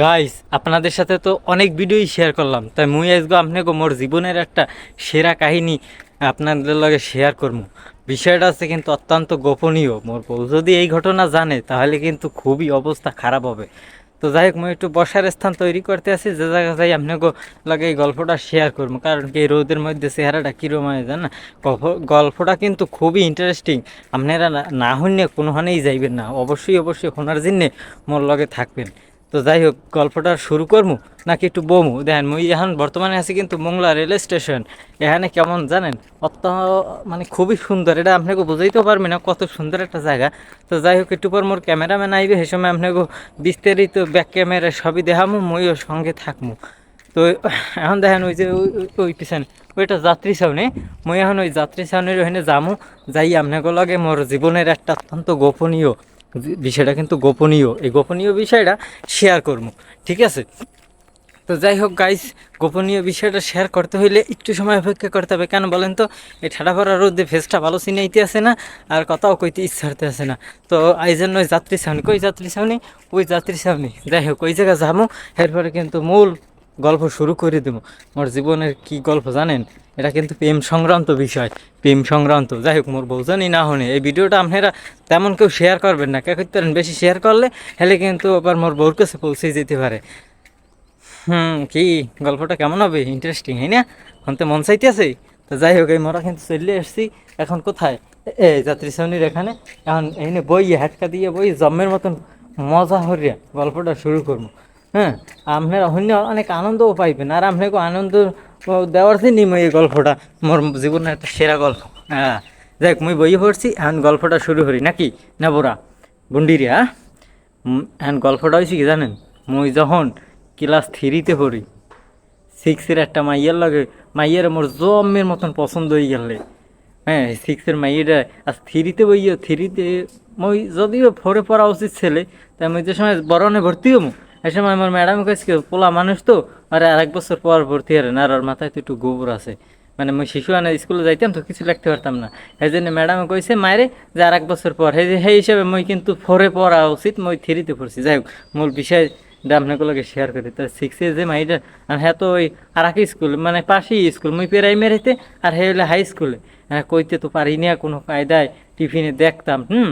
Guys আপনাদের সাথে তো অনেক ভিডিওই শেয়ার করলাম। তাই মুই আজকে আপনাকে মোর জীবনের একটা সেরা কাহিনী আপনাদের লগে শেয়ার করব বিষয়টা আছে কিন্তু অত্যন্ত গোপনীয়। মোর বউ যদি এই ঘটনা জানে, তাহলে কিন্তু খুবই অবস্থা খারাপ হবে। তো যাই হোক, মুই একটু বসার স্থান তৈরি করতে আছি। যে জায়গা যাই আপনাকে লাগে এই গল্পটা শেয়ার করব কারণ কি এই রোদের মধ্যে চেহারাটা কীরকম হয় জানা গল্প- গল্পটা কিন্তু খুবই ইন্টারেস্টিং আপনারা না- হইলে কোনোখানেই যাইবেন না। অবশ্যই অবশ্যই শোনার জন্যে মোর লগে থাকবেন। তো যাই হোক, গল্পটা শুরু করব নাকি একটু বমু? দেখেন, মুই এখন বর্তমানে আছি কিন্তু মোংলা রেল স্টেশন। এখানে কেমন জানেন? অত মানে খুবই সুন্দর। এটা আপনাকে বুঝাইতে পারবে না কত সুন্দর একটা জায়গা। তো যাই হোক, একটু পর মোর ক্যামেরাম্যান আইবে, সে সময় আপনাকে বিস্তারিত ব্যাক ক্যামেরা সবই দেখামু, মইও সঙ্গে থাকমু। তো এখন দেখেন, ওই যে ওই- পিছনে, ওইটা যাত্রী ছাউনি। মই এখন ওই যাত্রী ছাউনির ওখানে যামু। যাই আপনাকে লগে মোর জীবনের একটা অত্যন্ত গোপনীয় বিষয়টা কিন্তু গোপনীয়। এই গোপনীয় বিষয়টা শেয়ার করব, ঠিক আছে? তো যাই হোক গাইস গোপনীয় বিষয়টা শেয়ার করতে হইলে একটু সময় অপেক্ষা করতে হবে। কেন বলেন তো, এই ঠাডা পড়া রোদে ফেসটা ভালো চিনাইতে আসে না, আর কথাও কইতে ইচ্ছা হতে আসে না। তো এই জন্য ওই যাত্রী ছাউনি কই যাত্রী ছাউনি ওই যাত্রী ছাউনি যাই হোক, ওই জায়গায় যাব, এরপরে কিন্তু মূল গল্প শুরু করে দেবো। মোর জীবনের কি গল্প জানেন? এটা কিন্তু প্রেম সংক্রান্ত বিষয়, প্রেম সংক্রান্ত। যাই হোক, মোর বউজানি না হনে, এই ভিডিওটা আপনারা তেমন কেউ শেয়ার করবেন না। কে করতে বেশি শেয়ার করলে হেলে কিন্তু আবার মোর বউর কাছে পৌঁছে যেতে পারে। হুম, কি? গল্পটা কেমন হবে? ইন্টারেস্টিং হ্যাঁ না? হতে মন চাইতেছে। তো যাই হোক, এই মোরা কিন্তু চলে এসছি এখন কোথায়? এই যাত্রী শ্রেণির এখানে। এখন এখানে বই হাটকা দিয়ে বই জম্মের মতন মজা হরিয়া গল্পটা শুরু করব। হ্যাঁ আপনারা অন্য অনেক আনন্দও পাইবেন। আর আপনাকে আনন্দ দেওয়ার জন্যই মই এই গল্পটা, মোর জীবনের একটা সেরা গল্প। হ্যাঁ হোক মুই বই পড়ছি, এখন গল্পটা শুরু করি। নাকি? না বোরা বুন্ডিরিয়া হ্যাঁ? এখন গল্পটা হয়েছে কি জানেন? মুই যখন ক্লাস থ্রিতে পড়ি সিক্সের একটা মাইয়ার লাগে, মাইয়ার মোর জমের মতন পছন্দ হয়ে গেলে হ্যাঁ সিক্সের মাইয়াটা আর থ্রিতে বইও থ্রিতে মই যদিও ফোরে পড়া উচিত ছেলে তাই মই যে সময় বরণে ভর্তি হব এই সময় আমার ম্যাডাম কাছে পোলা মানুষ তো, আর এক বছর পর ভর্তি হারে না আর মাথায় তো একটু গোবর আছে। মানে মই শিশু আনে স্কুলে যাইতাম তো, কিছু লিখতে পারতাম না। এই জন্য ম্যাডামে কইছে মায়েরে যে আর এক বছর পর। সেই সেই হিসাবে মই কিন্তু ফোরে পড়া উচিত, মই থ্রিতে পড়ছি। যাই হোক, মূল বিষয় আপনাগুলোকে শেয়ার করি তো সিক্সে যে মাইটা আর হ্যাঁ তো ওই আর এক স্কুল মানে পাশেই স্কুল, মুই প্রাইমারিতে, আর হে হলে হাই স্কুলে হ্যাঁ কইতে তো পারি না, কোনো কায়দায় টিফিনে দেখতাম, হুম?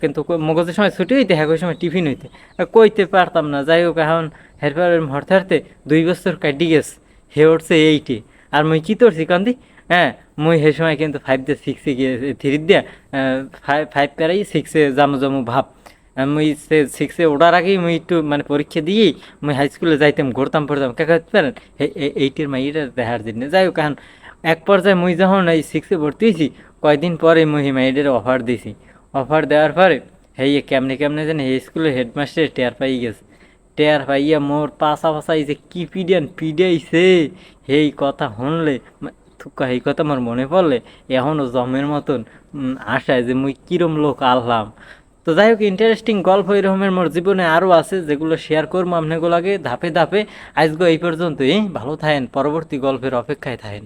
কিন্তু মগজের সময় ছুটি হইতে হ্যাঁ ওই সময় টিফিন হইতে। কইতে পারতাম না, যাই হোক, এখন হেরপর হরতে হরতে দুই বছর কাটি গেছে, হে উঠছে এইটে। আর মুই কি করছি কান্দি হ্যাঁ মুই সেই সময় কিন্তু ফাইভ দিয়ে সিক্সে গিয়ে থ্রি দিয়া ফাইভ ফাইভ পেরাই সিক্সে জামু জামু ভাব। মুই সে সিক্সে ওঠার আগেই মুই একটু মানে পরীক্ষা দিয়েই মুই হাই স্কুলে যাইতাম, ঘুরতাম পড়তাম কে করতে পারেন? এইটির মাইটা দেখার জন্য। যাই হোক, এখন এক পর্যায়ে মুই যখন এই সিক্সে ভর্তি হয়েছি কয়দিন পরে মুই মাইডের অফার দিছি। অফার দেওয়ার পরে, হেই কেমনে কেমনে যেন এই স্কুলের হেডমাস্টার টেয়ার পাই গেছে। টেয়ার পাইয়া মোর পাশা পাশাই যে কি পিডিয়ান পিডিয়াইছে সেই কথা শুনলে থুকা এই কথা আমার মনে পড়লে এখনও জমের মতন আশায় যে মুই কিরম লোক আনলাম তো যাই হোক ইন্টারেস্টিং গল্প এরকমের মোর জীবনে আরও আছে, যেগুলো শেয়ার করব আপনাগুলোকে ধাপে ধাপে। আজকে এই পর্যন্তই, ভালো থাকেন, পরবর্তী গল্পের অপেক্ষায় থাকেন।